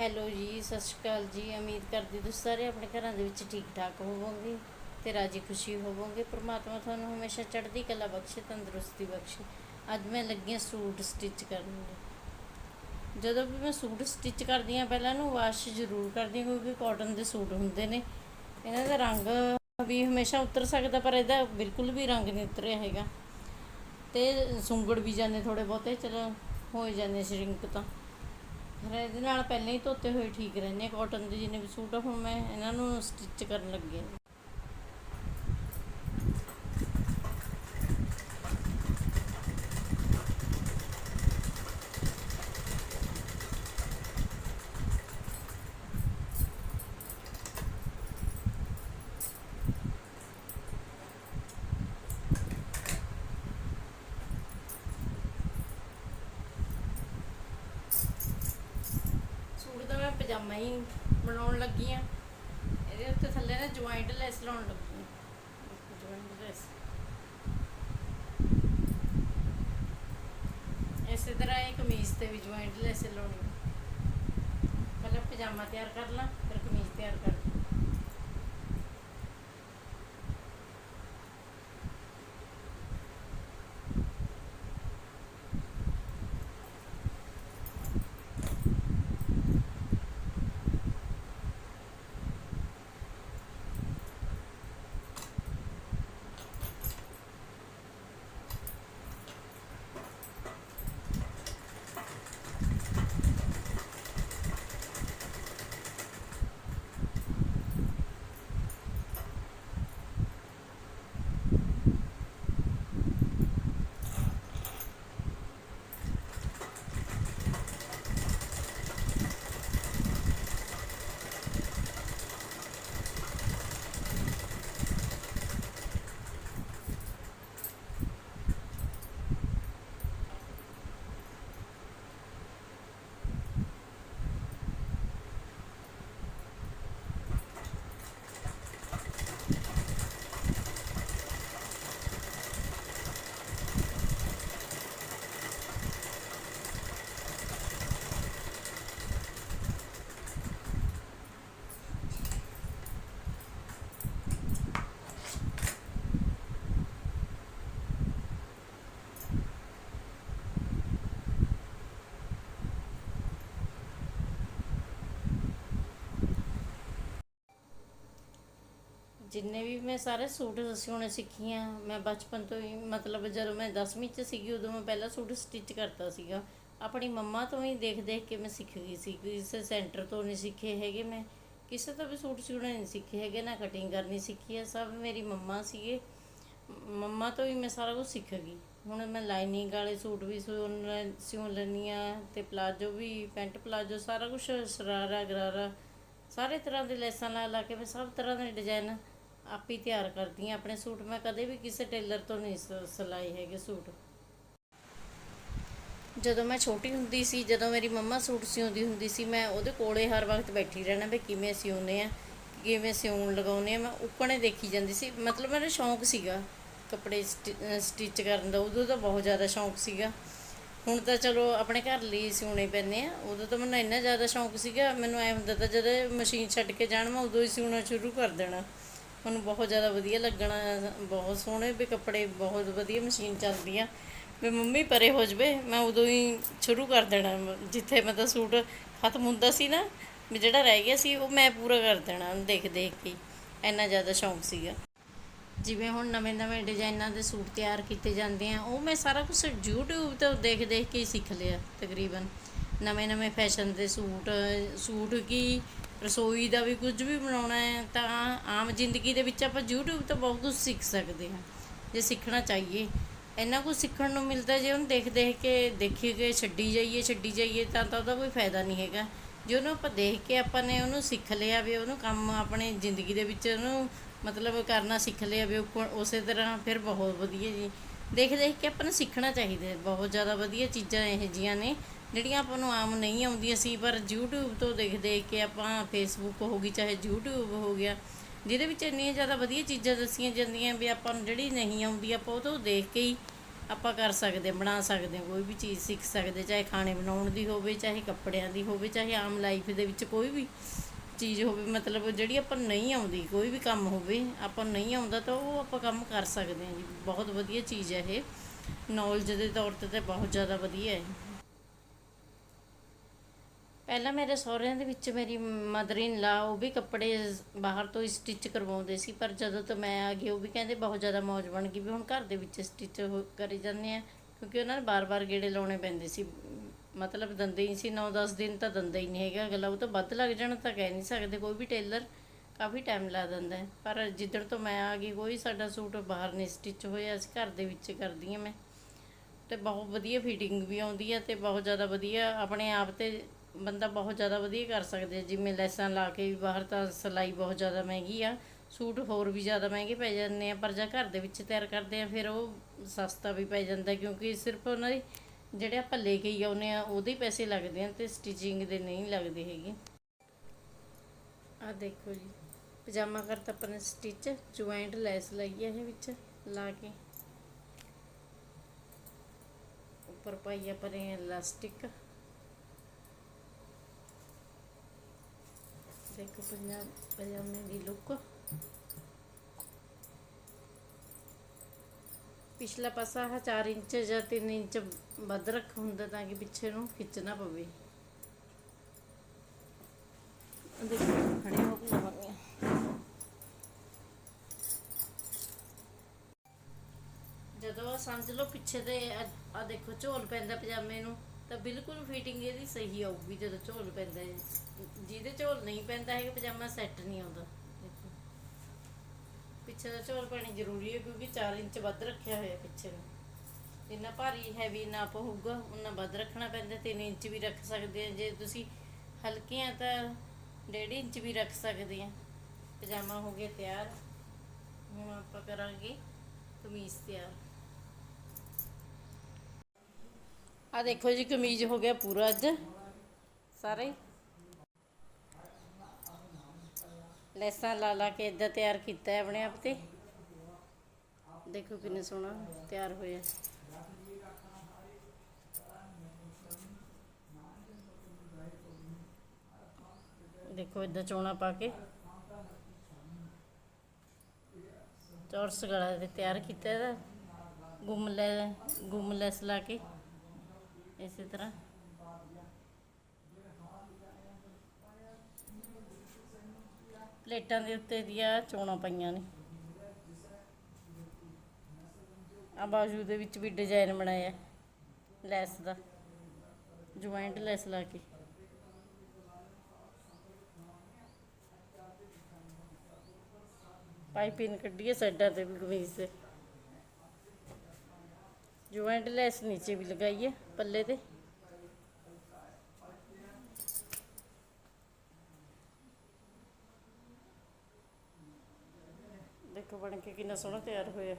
Hello ਜੀ, ਸਤਿ ਸ਼੍ਰੀ ਅਕਾਲ ਜੀ। ਉਮੀਦ ਕਰਦੀ ਤੁਸੀਂ ਸਾਰੇ ਆਪਣੇ ਘਰਾਂ ਦੇ ਵਿੱਚ ਠੀਕ ਠਾਕ ਹੋਵੋਗੇ ਤੇ ਰਾਜੀ ਖੁਸ਼ੀ ਹੋਵੋਗੇ। ਪ੍ਰਮਾਤਮਾ ਤੁਹਾਨੂੰ ਹਮੇਸ਼ਾ ਚੜ੍ਹਦੀ ਕਲਾ ਬਖਸ਼ੇ, ਤੰਦਰੁਸਤੀ ਬਖਸ਼ੇ। ਅੱਜ ਮੈਂ ਲੱਗੀ ਹਾਂ ਸੂਟ ਸਟਿਚ ਕਰਨ ਲਈ। ਜਦੋਂ ਵੀ ਮੈਂ ਸੂਟ ਸਟਿਚ ਕਰਦੀ ਹਾਂ, ਪਹਿਲਾਂ ਨੂੰ ਵਾਸ਼ ਜ਼ਰੂਰ ਕਰਦੀ ਹਾਂ, ਕਿਉਂਕਿ ਕਾਟਨ ਦੇ ਸੂਟ ਹੁੰਦੇ ਨੇ। ਇਹਨਾਂ ਦਾ ਰੰਗ ਵੀ ਹਮੇਸ਼ਾ ਉਤਰ ਸਕਦਾ, ਪਰ ਇਹਦਾ ਬਿਲਕੁਲ ਵੀ ਰੰਗ ਨਹੀਂ ਉਤਰਿਆ ਹੈਗਾ। ਤੇ ਸੁੰਗੜ ਵੀ ਜਾਂਦੇ ਥੋੜੇ ਬਹੁਤੇ, ਚਲੋ ਹੋ ਜਾਂਦੇ ਸ਼ਰਿੰਕ ਤਾਂ। ਫਿਰ ਇਹਦੇ ਨਾਲ ਪਹਿਲਾਂ ਹੀ ਧੋਤੇ ਹੋਏ ਠੀਕ ਰਹਿੰਦੇ ਆ ਕਾਟਨ ਦੇ ਜਿੰਨੇ ਵੀ ਸੂਟ ਆ, ਹੁਣ ਮੈਂ ਇਹਨਾਂ ਨੂੰ ਸਟਿਚ ਕਰਨ ਲੱਗੀ ਹਾਂ ਸੂਟ ਦਾ ਮੈਂ ਪਜਾਮਾ ਹੀ ਬਣਾਉਣ ਲੱਗੀ ਆ। ਇਹਦੇ ਉੱਤੇ ਥੱਲੇ ਨਾ ਜੁਆਇੰਟ ਲੈਸ ਲਾਉਣ ਲੱਗੀ ਜੁਆਇੰਟ ਲੈਸ। ਇਸੇ ਤਰ੍ਹਾਂ ਇਹ ਕਮੀਜ਼ ਤੇ ਵੀ ਜੁਆਇੰਟ ਲੈਸ ਲਾਉਣੀ। ਪਹਿਲਾਂ ਪਜਾਮਾ ਤਿਆਰ ਕਰ ਲਾਂ, ਫਿਰ ਕਮੀਜ਼ ਤਿਆਰ ਕਰ ਜਿੰਨੇ ਵੀ ਮੈਂ ਸਾਰੇ ਸੂਟ ਸਿਉਣੇ ਸਿੱਖੀ ਆ ਮੈਂ ਬਚਪਨ ਤੋਂ ਹੀ, ਮਤਲਬ ਜਦੋਂ ਮੈਂ 10ਵੀਂ ਚ ਸੀਗੀ, ਉਦੋਂ ਮੈਂ ਪਹਿਲਾ ਸੂਟ ਸਟਿਚ ਕਰਤਾ ਸੀਗਾ। ਆਪਣੀ ਮੰਮਾ ਤੋਂ ਹੀ ਦੇਖ ਦੇਖ ਕੇ ਮੈਂ ਸਿੱਖ ਗਈ ਸੀ ਕਿਸੇ ਸੈਂਟਰ ਤੋਂ ਨਹੀਂ ਸਿੱਖੇ ਹੈਗੇ ਮੈਂ। ਕਿਸੇ ਤੋਂ ਵੀ ਸੂਟ ਸਿਉਣੇ ਨਹੀਂ ਸਿੱਖੇ ਹੈਗੇ, ਨਾ ਕਟਿੰਗ ਕਰਨੀ ਸਿੱਖੀ ਹੈ, ਸਭ ਮੇਰੀ ਮੰਮਾ ਸੀਗੇ। ਮੰਮਾ ਤੋਂ ਹੀ ਮੈਂ ਸਾਰਾ ਕੁਝ ਸਿੱਖ ਗਈ। ਹੁਣ ਮੈਂ ਲਾਈਨਿੰਗ ਵਾਲੇ ਸੂਟ ਵੀ ਸਿਉਣ ਲੈ- ਸਿਉਣ ਲੈਂਦੀ ਆ ਤੇ ਪਲਾਜੋ ਵੀ, ਪੈਂਟ ਪਲਾਜੋ ਸਾਰਾ ਕੁਝ ਸ਼ਰਾਰਾ, ਗਰਾਰਾ, ਸਾਰੇ ਤਰ੍ਹਾਂ ਦੇ ਲੈਸਾਂ ਲਾ ਲਾ ਕੇ ਮੈਂ ਸਭ ਤਰ੍ਹਾਂ ਦੇ ਡਿਜ਼ਾਈਨ ਆਪ ਹੀ ਤਿਆਰ ਕਰਦੀ ਹਾਂ ਆਪਣੇ ਸੂਟ। ਮੈਂ ਕਦੇ ਵੀ ਕਿਸੇ ਟੇਲਰ ਤੋਂ ਨਹੀਂ ਸ- ਸਿਲਾਏ ਹੈਗੇ ਸੂਟ। ਜਦੋਂ ਮੈਂ ਛੋਟੀ ਹੁੰਦੀ ਸੀ, ਜਦੋਂ ਮੇਰੀ ਮੰਮਾ ਸੂਟ ਸਿਉਂਦੀ ਹੁੰਦੀ ਸੀ, ਮੈਂ ਉਹਦੇ ਕੋਲੇ ਹਰ ਵਕਤ ਬੈਠੀ ਰਹਿਣਾ ਵੀ ਕਿਵੇਂ ਸਿਉਂਦੇ ਆ, ਕਿਵੇਂ ਸਿਉਣ ਲਗਾਉਂਦੇ ਆ। ਮੈਂ ਉੱਕਣੇ ਦੇਖੀ ਜਾਂਦੀ ਸੀ। ਮਤਲਬ ਮੇਰਾ ਸ਼ੌਂਕ ਸੀਗਾ ਕੱਪੜੇ ਸਟਿ ਸਟਿਚ ਕਰਨ ਦਾ। ਉਦੋਂ ਤਾਂ ਬਹੁਤ ਜ਼ਿਆਦਾ ਸ਼ੌਂਕ ਸੀਗਾ। ਹੁਣ ਤਾਂ ਚਲੋ ਆਪਣੇ ਘਰ ਲਈ ਸਿਉਣੇ ਪੈਂਦੇ ਆ। ਉਦੋਂ ਤਾਂ ਮੈਨੂੰ ਇੰਨਾ ਜ਼ਿਆਦਾ ਸ਼ੌਂਕ ਸੀਗਾ। ਮੈਨੂੰ ਐ ਹੁੰਦਾ ਤਾਂ ਜਦੋਂ ਮਸ਼ੀਨ ਛੱਡ ਕੇ ਜਾਣ, ਮੈਂ ਉਦੋਂ ਹੀ ਸਿਉਣਾ ਸ਼ੁਰੂ ਕਰ ਦੇਣਾ। ਮੈਨੂੰ ਬਹੁਤ ਜ਼ਿਆਦਾ ਵਧੀਆ ਲੱਗਣਾ, ਬਹੁਤ ਸੋਹਣੇ ਵੀ ਕੱਪੜੇ, ਬਹੁਤ ਵਧੀਆ ਮਸ਼ੀਨ ਚੱਲਦੀ ਆ। ਵੀ ਮੰਮੀ ਪਰੇ ਹੋ ਜਵੇ, ਮੈਂ ਉਦੋਂ ਹੀ ਸ਼ੁਰੂ ਕਰ ਦੇਣਾ, ਜਿੱਥੇ ਮਤਲਬ ਸੂਟ ਖਤਮ ਹੁੰਦਾ ਸੀ ਨਾ, ਵੀ ਜਿਹੜਾ ਰਹਿ ਗਿਆ ਸੀ, ਉਹ ਮੈਂ ਪੂਰਾ ਕਰ ਦੇਣਾ, ਦੇਖ ਦੇਖ ਕੇ ਹੀ। ਇੰਨਾ ਜ਼ਿਆਦਾ ਸ਼ੌਂਕ ਸੀਗਾ। ਜਿਵੇਂ ਹੁਣ ਨਵੇਂ-ਨਵੇਂ ਡਿਜ਼ਾਈਨਾਂ ਦੇ ਸੂਟ ਤਿਆਰ ਕੀਤੇ ਜਾਂਦੇ ਆ, ਉਹ ਮੈਂ ਸਾਰਾ ਕੁਝ YouTube ਤੋਂ ਦੇਖ-ਦੇਖ ਕੇ ਹੀ ਸਿੱਖ ਲਿਆ, ਤਕਰੀਬਨ। ਨਵੇਂ-ਨਵੇਂ ਫੈਸ਼ਨ ਦੇ ਸੂਟ ਸੂਟ ਕੀ ਰਸੋਈ ਦਾ ਵੀ ਕੁਝ ਵੀ ਬਣਾਉਣਾ ਹੈ, ਤਾਂ ਆਮ ਜ਼ਿੰਦਗੀ ਦੇ ਵਿੱਚ ਆਪਾਂ YouTube ਤੋਂ ਬਹੁਤ ਕੁਝ ਸਿੱਖ ਸਕਦੇ ਹਾਂ, ਜੇ ਸਿੱਖਣਾ ਚਾਹੀਏ। ਇੰਨਾ ਕੁਝ ਸਿੱਖਣ ਨੂੰ ਮਿਲਦਾ ਜੇ ਉਹਨੂੰ ਦੇਖ-ਦੇਖ ਕੇ ਦੇਖੀ ਗਏ ਛੱਡੀ ਜਾਈਏ ਛੱਡੀ ਜਾਈਏ, ਤਾਂ ਤਾਂ ਉਹਦਾ ਕੋਈ ਫਾਇਦਾ ਨਹੀਂ ਹੈਗਾ। ਜੇ ਉਹਨੂੰ ਆਪਾਂ ਦੇਖ ਕੇ ਆਪਾਂ ਨੇ ਉਹਨੂੰ ਸਿੱਖ ਲਿਆ ਵੀ, ਉਹਨੂੰ ਕੰਮ ਆਪਣੇ ਜ਼ਿੰਦਗੀ ਦੇ ਵਿੱਚ ਉਹਨੂੰ ਮਤਲਬ ਕਰਨਾ ਸਿੱਖ ਲਿਆ ਵੀ ਉਸੇ ਤਰ੍ਹਾਂ ਫਿਰ ਬਹੁਤ ਵਧੀਆ ਜੀ। ਦੇਖ ਦੇਖ ਕੇ ਆਪਾਂ ਨੂੰ ਸਿੱਖਣਾ ਚਾਹੀਦਾ ਬਹੁਤ ਜ਼ਿਆਦਾ ਵਧੀਆ ਚੀਜ਼ਾਂ ਇਹ ਜੀਆਂ ਨੇ ਜਿਹੜੀਆਂ ਆਪਾਂ ਨੂੰ ਆਮ ਨਹੀਂ ਆਉਂਦੀਆਂ ਸੀ ਪਰ YouTube ਤੋਂ ਦੇਖ ਦੇਖ ਕੇ ਆਪਾਂ Facebook ਹੋ ਗਈ ਚਾਹੇ YouTube ਹੋ ਗਿਆ ਜਿਹਦੇ ਵਿੱਚ ਇੰਨੀਆਂ ਜ਼ਿਆਦਾ ਵਧੀਆ ਚੀਜ਼ਾਂ ਦੱਸੀਆਂ ਜਾਂਦੀਆਂ ਵੀ ਆਪਾਂ ਨੂੰ ਜਿਹੜੀ ਨਹੀਂ ਆਉਂਦੀ ਆਪਾਂ ਉਹ ਤੋਂ ਦੇਖ ਕੇ ਹੀ ਆਪਾਂ ਕਰ ਸਕਦੇ ਹਾਂ, ਬਣਾ ਸਕਦੇ ਹਾਂ, ਕੋਈ ਵੀ ਚੀਜ਼ ਸਿੱਖ ਸਕਦੇ ਚਾਹੇ ਖਾਣੇ ਬਣਾਉਣ ਦੀ ਹੋਵੇ ਚਾਹੇ ਕੱਪੜਿਆਂ ਦੀ ਹੋਵੇ ਚਾਹੇ ਆਮ ਲਾਈਫ ਦੇ ਵਿੱਚ ਕੋਈ ਵੀ। ਚੀਜ਼ ਹੋਵੇ, ਮਤਲਬ ਜਿਹੜੀ ਆਪਾਂ ਨਹੀਂ ਆਉਂਦੀ, ਕੋਈ ਵੀ ਕੰਮ ਹੋਵੇ, ਆਪਾਂ ਨਹੀਂ ਆਉਂਦਾ ਤਾਂ ਉਹ ਆਪਾਂ ਕੰਮ ਕਰ ਸਕਦੇ ਹਾਂ ਜੀ। ਬਹੁਤ ਵਧੀਆ ਚੀਜ਼ ਹੈ ਇਹ। ਨੌਲੇਜ ਦੇ ਤੌਰ ਤੇ ਤਾਂ ਬਹੁਤ ਜ਼ਿਆਦਾ ਵਧੀਆ ਹੈ। ਪਹਿਲਾਂ ਮੇਰੇ ਸਹੁਰਿਆਂ ਦੇ ਵਿੱਚ ਮੇਰੀ ਮਦਰ ਇਨ ਲਾ ਉਹ ਵੀ ਕੱਪੜੇ ਬਾਹਰ ਤੋਂ ਹੀ ਸਟਿਚ ਕਰਵਾਉਂਦੇ ਸੀ, ਪਰ ਜਦੋਂ ਤੋਂ ਮੈਂ ਆ ਗਈ, ਉਹ ਵੀ ਕਹਿੰਦੇ ਬਹੁਤ ਜ਼ਿਆਦਾ ਮੌਜ ਬਣ ਗਈ ਵੀ ਹੁਣ ਘਰ ਦੇ ਵਿੱਚ ਸਟਿਚ ਕਰੀ ਜਾਂਦੇ ਆ, ਕਿਉਂਕਿ ਉਹਨਾਂ ਨੇ ਬਾਰ-ਬਾਰ ਗੇੜੇ ਲਾਉਣੇ ਪੈਂਦੇ ਸੀ। ਮਤਲਬ ਦੰਦੇ ਹੀ ਸੀ 9-10 ਦਿਨ ਤਾਂ ਦੰਦਾ ਹੀ ਨਹੀਂ ਹੈਗਾ ਅਗਲਾ, ਉਹ ਤਾਂ ਵੱਧ ਲੱਗ ਜਾਣਾ ਤਾਂ ਕਹਿ ਨਹੀਂ ਸਕਦੇ, ਕੋਈ ਵੀ ਟੇਲਰ ਕਾਫੀ ਟਾਈਮ ਲਾ ਦਿੰਦਾ ਪਰ ਜਿੱਦਣ ਤੋਂ ਮੈਂ ਆ ਗਈ, ਕੋਈ ਸਾਡਾ ਸੂਟ ਬਾਹਰ ਨਹੀਂ ਸਟਿਚ ਹੋਇਆ, ਅਸੀਂ ਘਰ ਦੇ ਵਿੱਚ ਕਰਦੀ ਹਾਂ ਮੈਂ। ਤੇ ਬਹੁਤ ਵਧੀਆ ਫਿਟਿੰਗ ਵੀ ਆਉਂਦੀ ਹੈ ਤੇ ਬਹੁਤ ਜ਼ਿਆਦਾ ਵਧੀਆ, ਆਪਣੇ ਆਪ ਤੇ ਬੰਦਾ ਬਹੁਤ ਜ਼ਿਆਦਾ ਵਧੀਆ ਕਰ ਸਕਦਾ ਜਿਵੇਂ ਲੈਸਾਂ ਲਾ ਕੇ ਵੀ ਬਾਹਰ ਤਾਂ ਸਿਲਾਈ ਬਹੁਤ ਜ਼ਿਆਦਾ ਮਹਿੰਗੀ ਆ, ਸੂਟ ਹੋਰ ਵੀ ਜ਼ਿਆਦਾ ਮਹਿੰਗੇ ਪੈ ਜਾਂਦੇ ਆ, ਪਰ ਜੇ ਘਰ ਦੇ ਵਿੱਚ ਤਿਆਰ ਕਰਦੇ ਆ, ਫਿਰ ਉਹ ਸਸਤਾ ਵੀ ਪੈ ਜਾਂਦਾ ਕਿਉਂਕਿ ਸਿਰਫ ਉਹਨਾਂ ਦੀ ਜਿਹੜੇ ਆਪਾਂ ਲੈ ਕੇ ਹੀ ਆ, ਉਹਦੇ ਪੈਸੇ ਲੱਗਦੇ ਆ ਤੇ ਸਟਿਚਿੰਗ ਦੇ ਨਹੀਂ ਲੱਗਦੇ ਹੈਗੇ। ਆ ਦੇਖੋ ਜੀ, ਪਜਾਮਾ ਕਰਤਾ ਆਪਾਂ ਨੇ ਸਟਿਚ ਜੁਆਇੰਟ ਲੈਸ ਲਾਈ ਹੈ ਇਹ ਵਿੱਚ, ਲਾ ਕੇ। ਉੱਪਰ ਪਾਈ ਆਪਾਂ ਨੇ ਇਲਾਸਟਿਕ ਦੇਖੋ ਪੰਜਾਬ ਪਜਾਮੇ ਦੀ ਲੁੱਕ ਪਿਛਲਾ ਪਾਸਾ ਆਹ 4 ਇੰਚ ਜਾਂ 3 ਇੰਚ ਵੱਧ ਰੱਖ ਹੁੰਦਾ ਤਾਂ ਕਿ ਪਿੱਛੇ ਨੂੰ ਖਿੱਚਣਾ ਪਵੇ। ਦੇਖੋ, ਖੜੇ ਹੋ ਕੇ ਲਵਾਂਗੇ ਜਦੋਂ ਸਮਝ ਲਓ ਪਿੱਛੇ ਤੇ ਆ ਦੇਖੋ, ਝੋਲ ਪੈਂਦਾ ਪਜਾਮੇ ਨੂੰ, ਤਾਂ ਬਿਲਕੁਲ ਫਿਟਿੰਗ ਇਹਦੀ ਸਹੀ ਆਊਗੀ ਜਦੋਂ ਝੋਲ ਪੈਂਦਾ ਜਿਹਦੇ ਝੋਲ ਨਹੀਂ ਪੈਂਦਾ ਹੈ ਪਜਾਮਾ ਸੈੱਟ ਨਹੀਂ ਆਉਂਦਾ। ਪਿੱਛੇ ਦਾ ਝੋਲ ਪਾਣੀ ਜ਼ਰੂਰੀ ਹੈ ਕਿਉਂਕਿ 4 ਇੰਚ ਵੱਧ ਰੱਖਿਆ ਹੋਇਆ ਪਿੱਛੇ ਨੂੰ। ਜਿੰਨਾ ਭਾਰੀ ਹੈਵੀ ਨਾਪ ਹੋਊਗਾ ਉਨਾ ਵੱਧ ਰੱਖਣਾ ਪੈਂਦਾ 3 ਇੰਚ ਵੀ ਰੱਖ ਸਕਦੇ ਆ ਜੇ ਤੁਸੀਂ ਹਲਕੇ ਆ ਤਾਂ 1.5 ਇੰਚ ਵੀ ਰੱਖ ਸਕਦੇ ਆ ਪਜਾਮਾ ਹੋ ਗਿਆ ਤਿਆਰ, ਹੁਣ ਆਪਾਂ ਕਰਾਂਗੇ ਕਮੀਜ਼ ਤਿਆਰ। ਆ ਦੇਖੋ ਜੀ, ਕਮੀਜ਼ ਹੋ ਗਿਆ ਪੂਰਾ ਅੱਜ। ਸਾਰੇ ਹੀ ਲੈਸਾਂ ਲਾ ਲਾ ਕੇ ਇਦਾਂ ਤਿਆਰ ਕੀਤਾ ਹੈ ਆਪਣੇ ਆਪ ਤੇ। ਦੇਖੋ ਕਿੰਨੇ ਸੋਹਣਾ ਤਿਆਰ ਹੋਇਆ ਦੇਖੋ ਇਦਾਂ ਚੋਣਾ ਪਾ ਕੇ। ਚੌਰਸ ਗਲਾ ਤੇ ਤਿਆਰ ਕੀਤਾ ਇਹਦਾ। ਗੁੰਮ ਲੈ ਗੁੰਮ ਲੈਸ ਲਾ ਕੇ। ਇਸੇ ਤਰ੍ਹਾਂ। ਪਲੇਟਾਂ ਦੇ ਉੱਤੇ ਦੀਆਂ ਚੋਣਾਂ ਪਈਆਂ ਨੇ। ਆ ਬਾਜੂ ਦੇ ਵਿੱਚ ਵੀ ਡਿਜ਼ਾਈਨ ਬਣਾਇਆ। ਲੈਸ ਦਾ। ਜੁਆਇੰਟ ਲੈਸ ਲਾ ਕੇ। ਪਾਈਪਿੰਗ ਕੱਢੀਏ ਸਾਈਡਾਂ ਤੇ ਵੀ ਕਮੀਜ਼ ਤੇ। ਜੁਆਇੰਟ ਲੈਸ ਨੀਚੇ ਵੀ ਲਗਾਈਏ, ਪੱਲੇ ਤੇ। ਦੇਖੋ ਬਣ ਕੇ ਕਿੰਨਾ ਸੋਹਣਾ ਤਿਆਰ ਹੋਇਆ।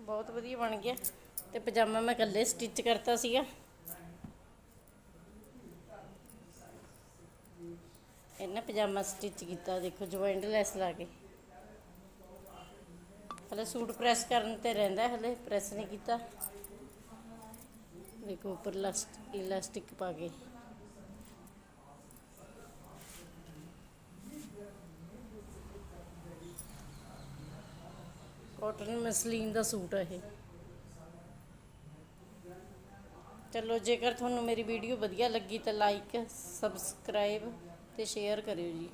ਬਹੁਤ ਵਧੀਆ ਬਣ ਗਿਆ ਤੇ ਪਜਾਮਾ ਮੈਂ ਇਕੱਲੇ ਸਟਿਚ ਕਰਤਾ ਸੀਗਾ। ਇਹਨਾਂ ਪਜਾਮਾ ਸਟਿਚ ਕੀਤਾ, ਦੇਖੋ ਜੁਆਇੰਟ ਲੈਸ ਲਾ ਕੇ। ਹਲੇ ਸੂਟ ਪ੍ਰੈਸ ਕਰਨ ਤੇ ਰਹਿੰਦਾ, ਹਲੇ ਪ੍ਰੈਸ ਨਹੀਂ ਕੀਤਾ। ਦੇਖੋ ਉੱਪਰ ਇਲਾਸਟ- ਇਲਾਸਟਿਕ ਪਾ ਕੇ। ਕਾਟਨ ਮਸਲੀਨ ਦਾ ਸੂਟ ਹੈ ਇਹ। ਚਲੋ, ਜੇਕਰ ਤੁਹਾਨੂੰ ਮੇਰੀ ਵੀਡੀਓ ਵਧੀਆ ਲੱਗੀ ਤਾਂ ਲਾਈਕ ਸਬਸਕ੍ਰਾਈਬ ਤੇ ਸ਼ੇਅਰ ਕਰਿਓ ਜੀ।